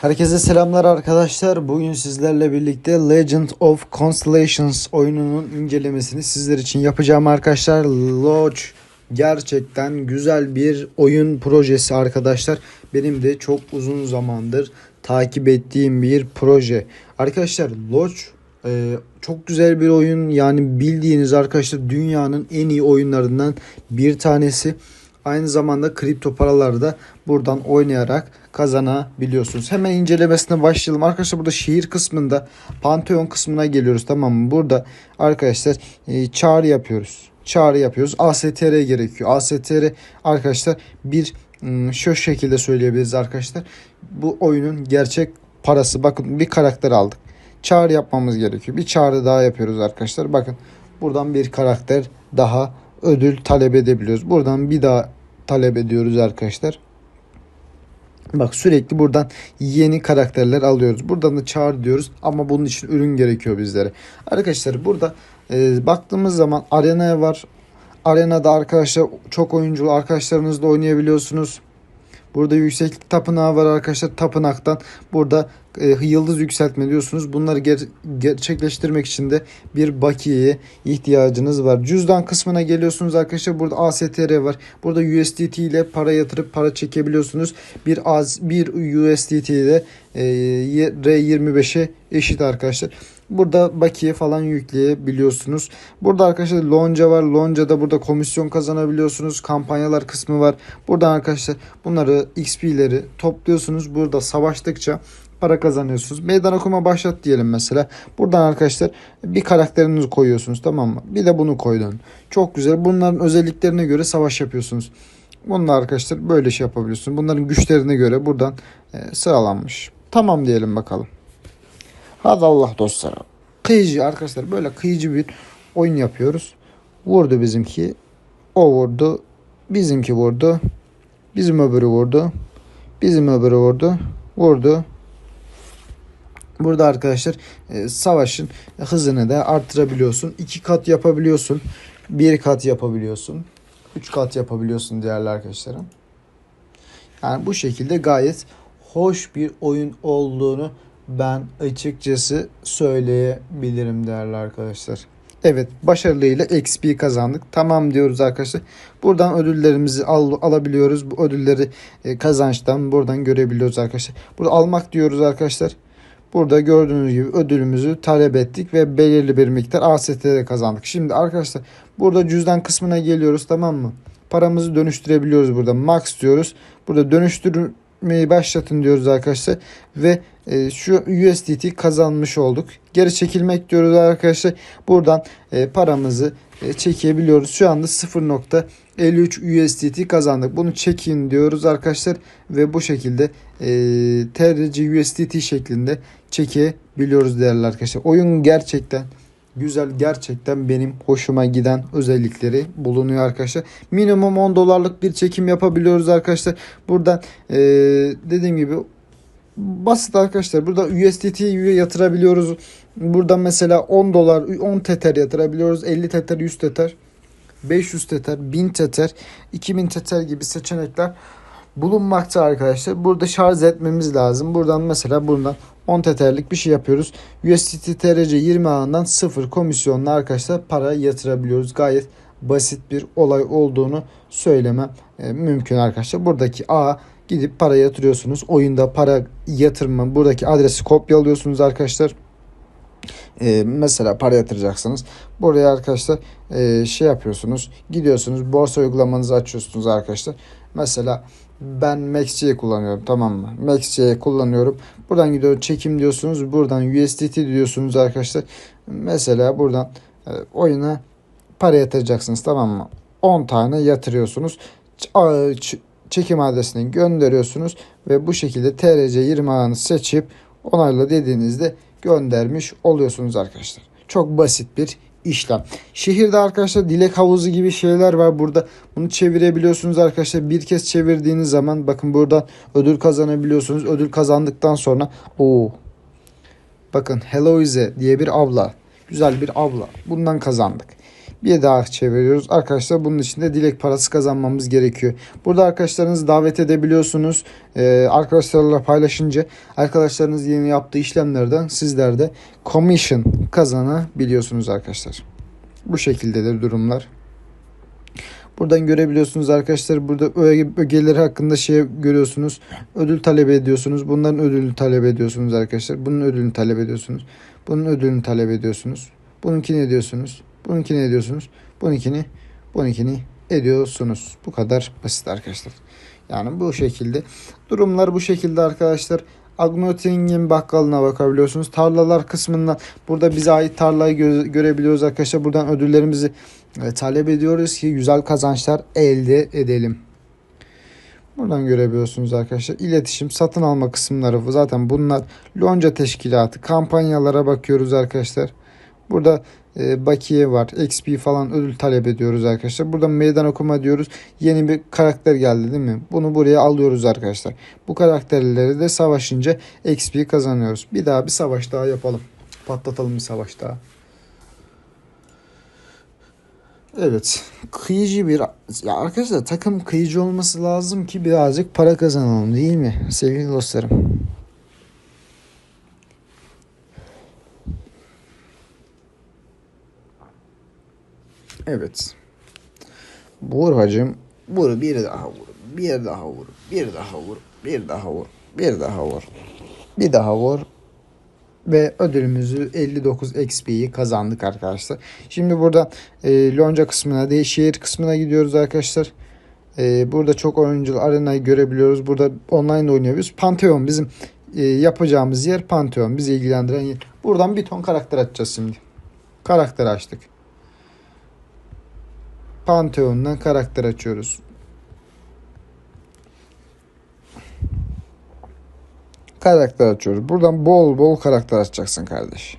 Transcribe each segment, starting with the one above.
Herkese selamlar arkadaşlar. Bugün sizlerle birlikte Legend of Constellations oyununun incelemesini sizler için yapacağım arkadaşlar. Lodge gerçekten güzel bir oyun projesi arkadaşlar. Benim de çok uzun zamandır takip ettiğim bir proje. Arkadaşlar Lodge çok güzel bir oyun. Yani bildiğiniz arkadaşlar dünyanın en iyi oyunlarından bir tanesi. Aynı zamanda kripto paraları da buradan oynayarak kazanabiliyorsunuz. Hemen incelemesine başlayalım. Arkadaşlar burada şehir kısmında Pantheon kısmına geliyoruz tamam mı? Burada arkadaşlar e, çağrı yapıyoruz. Çağrı yapıyoruz. ASTR gerekiyor. ASTR arkadaşlar bir ım, şu şekilde söyleyebiliriz arkadaşlar. Bu oyunun gerçek parası. Bakın bir karakter aldık. Çağrı yapmamız gerekiyor. Bir çağrı daha yapıyoruz arkadaşlar. Bakın buradan bir karakter daha ödül talep edebiliyoruz. Buradan bir daha talep ediyoruz arkadaşlar. Bak sürekli buradan yeni karakterler alıyoruz. Buradan da çağır diyoruz ama bunun için ürün gerekiyor bizlere. Arkadaşlar burada e, baktığımız zaman arena var. Arenada arkadaşlar çok oyuncu arkadaşlarınızla oynayabiliyorsunuz. Burada yükseklik tapınağı var arkadaşlar. Tapınaktan burada yıldız yükseltme diyorsunuz. Bunları ger- gerçekleştirmek için de bir bakiyeye ihtiyacınız var. Cüzdan kısmına geliyorsunuz arkadaşlar. Burada ASTR var. Burada USDT ile para yatırıp para çekebiliyorsunuz. Bir az bir USDT ile e, R25'e eşit arkadaşlar. Burada bakiye falan yükleyebiliyorsunuz. Burada arkadaşlar lonca var. Lonca'da burada komisyon kazanabiliyorsunuz. Kampanyalar kısmı var. Buradan arkadaşlar bunları XP'leri topluyorsunuz. Burada savaştıkça para kazanıyorsunuz. Meydan okuma başlat diyelim mesela. Buradan arkadaşlar bir karakterinizi koyuyorsunuz tamam mı? Bir de bunu koydun. Çok güzel. Bunların özelliklerine göre savaş yapıyorsunuz. Bununla arkadaşlar böyle şey yapabiliyorsunuz. Bunların güçlerine göre buradan e, sıralanmış. Tamam diyelim bakalım. Hadi Allah dostları. Kıyıcı arkadaşlar böyle kıyıcı bir oyun yapıyoruz. Vurdu bizimki. O vurdu. Bizimki vurdu. Bizim öbürü vurdu. Bizim öbürü vurdu. Vurdu. Burada arkadaşlar e, savaşın hızını da arttırabiliyorsun. iki kat yapabiliyorsun. Bir kat yapabiliyorsun. Üç kat yapabiliyorsun değerli arkadaşlarım. Yani bu şekilde gayet hoş bir oyun olduğunu ben açıkçası söyleyebilirim değerli arkadaşlar. Evet başarılıyla XP kazandık. Tamam diyoruz arkadaşlar. Buradan ödüllerimizi al, alabiliyoruz. Bu ödülleri e, kazançtan buradan görebiliyoruz arkadaşlar. Burada almak diyoruz arkadaşlar. Burada gördüğünüz gibi ödülümüzü talep ettik ve belirli bir miktar AST'de kazandık. Şimdi arkadaşlar burada cüzdan kısmına geliyoruz tamam mı? Paramızı dönüştürebiliyoruz burada. Max diyoruz. Burada dönüştürmeyi başlatın diyoruz arkadaşlar. Ve e, şu USDT kazanmış olduk. Geri çekilmek diyoruz arkadaşlar. Buradan e, paramızı çekebiliyoruz. Şu anda 0.53 USDT kazandık. Bunu çekin diyoruz arkadaşlar. Ve bu şekilde e, TRC USDT şeklinde çekebiliyoruz değerli arkadaşlar. Oyun gerçekten güzel gerçekten benim hoşuma giden özellikleri bulunuyor arkadaşlar. Minimum 10 dolarlık bir çekim yapabiliyoruz arkadaşlar. Buradan e, dediğim gibi basit arkadaşlar. Burada USDT'ye yatırabiliyoruz. Buradan mesela 10 dolar 10 tether yatırabiliyoruz. 50 tether 100 tether 500 tether 1000 tether 2000 tether gibi seçenekler bulunmakta arkadaşlar. Burada şarj etmemiz lazım. Buradan mesela buradan 10 tetherlik bir şey yapıyoruz. USDT TRC 20 ağından 0 komisyonla arkadaşlar para yatırabiliyoruz. Gayet basit bir olay olduğunu söylemem e, mümkün arkadaşlar. Buradaki A gidip para yatırıyorsunuz. Oyunda para yatırma buradaki adresi kopyalıyorsunuz arkadaşlar. Ee, mesela para yatıracaksınız. Buraya arkadaşlar e, şey yapıyorsunuz. Gidiyorsunuz borsa uygulamanızı açıyorsunuz arkadaşlar. Mesela ben MaxC'yi kullanıyorum tamam mı? MaxC'yi kullanıyorum. Buradan gidiyor çekim diyorsunuz. Buradan USDT diyorsunuz arkadaşlar. Mesela buradan e, oyuna para yatıracaksınız tamam mı? 10 tane yatırıyorsunuz. Çekim adresini gönderiyorsunuz ve bu şekilde TRC 20 ağını seçip onayla dediğinizde göndermiş oluyorsunuz arkadaşlar. Çok basit bir işlem. Şehirde arkadaşlar dilek havuzu gibi şeyler var burada. Bunu çevirebiliyorsunuz arkadaşlar. Bir kez çevirdiğiniz zaman bakın burada ödül kazanabiliyorsunuz. Ödül kazandıktan sonra o bakın Heloise diye bir abla. Güzel bir abla. Bundan kazandık. Bir daha çeviriyoruz. Arkadaşlar bunun için de dilek parası kazanmamız gerekiyor. Burada arkadaşlarınızı davet edebiliyorsunuz. Ee, arkadaşlarla paylaşınca arkadaşlarınız yeni yaptığı işlemlerden sizler de commission kazanabiliyorsunuz arkadaşlar. Bu şekildedir durumlar. Buradan görebiliyorsunuz arkadaşlar. Burada öge- ögeleri hakkında şey görüyorsunuz. Ödül talep ediyorsunuz. Bunların ödülünü talep ediyorsunuz arkadaşlar. Bunun ödülünü talep ediyorsunuz. Bunun ödülünü talep ediyorsunuz. Bununkini ediyorsunuz. Bununkini ediyorsunuz. Bununkini, bununkini ediyorsunuz. Bu kadar basit arkadaşlar. Yani bu şekilde. Durumlar bu şekilde arkadaşlar. Agnoting'in bakkalına bakabiliyorsunuz. Tarlalar kısmından burada bize ait tarlayı gö- görebiliyoruz arkadaşlar. Buradan ödüllerimizi e, talep ediyoruz ki güzel kazançlar elde edelim. Buradan görebiliyorsunuz arkadaşlar. İletişim, satın alma kısımları zaten bunlar. Lonca teşkilatı, kampanyalara bakıyoruz arkadaşlar. Burada e, bakiye var. XP falan ödül talep ediyoruz arkadaşlar. Burada meydan okuma diyoruz. Yeni bir karakter geldi değil mi? Bunu buraya alıyoruz arkadaşlar. Bu karakterleri de savaşınca XP kazanıyoruz. Bir daha bir savaş daha yapalım. Patlatalım bir savaş daha. Evet. Kıyıcı bir... Ya arkadaşlar takım kıyıcı olması lazım ki birazcık para kazanalım değil mi? Sevgili dostlarım. Evet. Vur hacım. Vur bir daha vur. Bir daha vur. Bir daha vur. Bir daha vur. Bir daha vur. Bir daha vur. Ve ödülümüzü 59 XP'yi kazandık arkadaşlar. Şimdi burada e, lonca kısmına değil şehir kısmına gidiyoruz arkadaşlar. E, burada çok oyuncu arenayı görebiliyoruz. Burada online oynayabiliyoruz. Pantheon bizim e, yapacağımız yer Pantheon. Bizi ilgilendiren yer. Buradan bir ton karakter açacağız şimdi. Karakter açtık. Pantheon'dan karakter açıyoruz. Karakter açıyoruz. Buradan bol bol karakter açacaksın kardeş.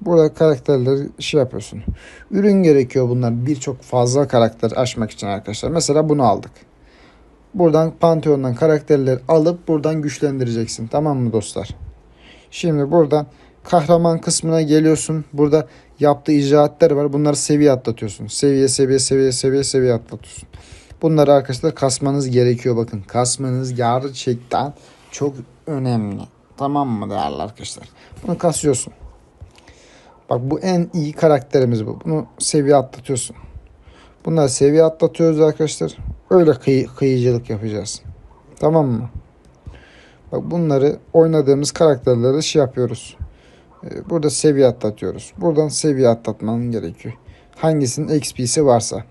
Burada karakterleri şey yapıyorsun. Ürün gerekiyor bunlar birçok fazla karakter açmak için arkadaşlar. Mesela bunu aldık. Buradan Pantheon'dan karakterleri alıp buradan güçlendireceksin. Tamam mı dostlar? Şimdi buradan kahraman kısmına geliyorsun. Burada yaptığı icraatlar var. Bunları seviye atlatıyorsun. Seviye seviye seviye seviye seviye atlatıyorsun. Bunları arkadaşlar kasmanız gerekiyor bakın. Kasmanız gerçekten çok önemli. Tamam mı değerli arkadaşlar? Bunu kasıyorsun. Bak bu en iyi karakterimiz bu. Bunu seviye atlatıyorsun. Bunları seviye atlatıyoruz arkadaşlar. Öyle kıy- kıyıcılık yapacağız. Tamam mı? Bak bunları oynadığımız karakterleri şey yapıyoruz. Ee, Burada seviye atlatıyoruz. Buradan seviye atlatmanın gerekiyor. Hangisinin XP'si varsa.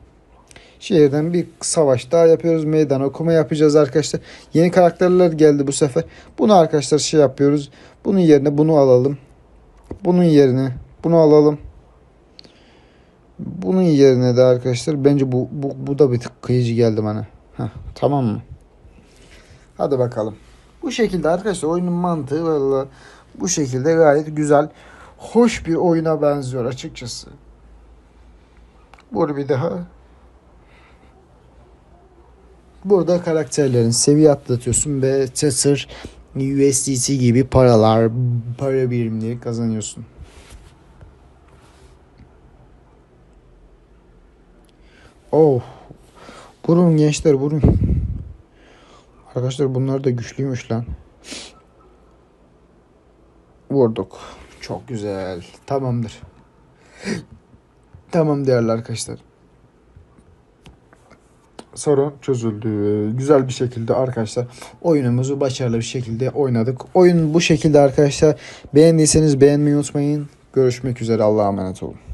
Şehirden bir savaş daha yapıyoruz. Meydan okuma yapacağız arkadaşlar. Yeni karakterler geldi bu sefer. Bunu arkadaşlar şey yapıyoruz. Bunun yerine bunu alalım. Bunun yerine bunu alalım. Bunun yerine de arkadaşlar bence bu, bu, bu da bir tık kıyıcı geldi bana. Heh, tamam mı? Hadi bakalım. Bu şekilde arkadaşlar oyunun mantığı valla bu şekilde gayet güzel. Hoş bir oyuna benziyor açıkçası. Bunu bir daha Burada karakterlerin seviye atlatıyorsun ve Tether, USDT gibi paralar, para birimleri kazanıyorsun. Oh. Vurun gençler vurun. Arkadaşlar bunlar da güçlüymüş lan. Vurduk. Çok güzel. Tamamdır. tamam değerli arkadaşlar. Sorun çözüldü. Güzel bir şekilde arkadaşlar oyunumuzu başarılı bir şekilde oynadık. Oyun bu şekilde arkadaşlar. Beğendiyseniz beğenmeyi unutmayın. Görüşmek üzere. Allah'a emanet olun.